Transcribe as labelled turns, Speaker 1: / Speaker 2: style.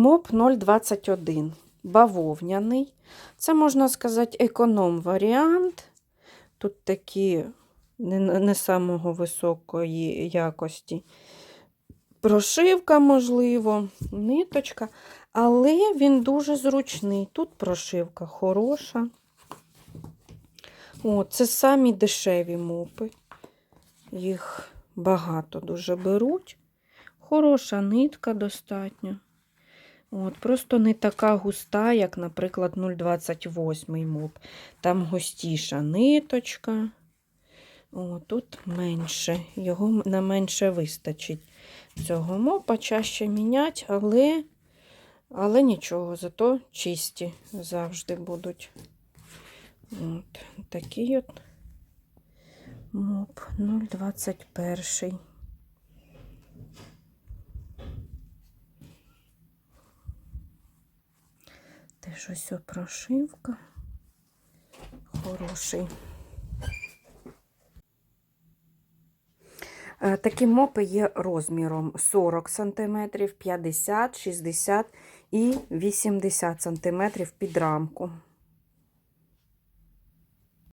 Speaker 1: МОП 021. Бавовняний. Це, можна сказати, економ-варіант. Тут такі не, не самого високої якості. Прошивка, можливо, ниточка, але він дуже зручний. Тут прошивка хороша. О, це самі дешеві мопи. Їх багато дуже беруть. Хороша нитка достатньо. От, Просто не така густа, як, наприклад, 0,28 моп. Там густіша ниточка. О, тут менше. Його на менше вистачить. Цього мопа чаще мінять, але, але нічого, зато чисті завжди будуть. От, такий от моп 0,21. Теж ось прошивка. Хороший. Е, Такі мопи є розміром 40 см, 50, 60 і 80 см під рамку.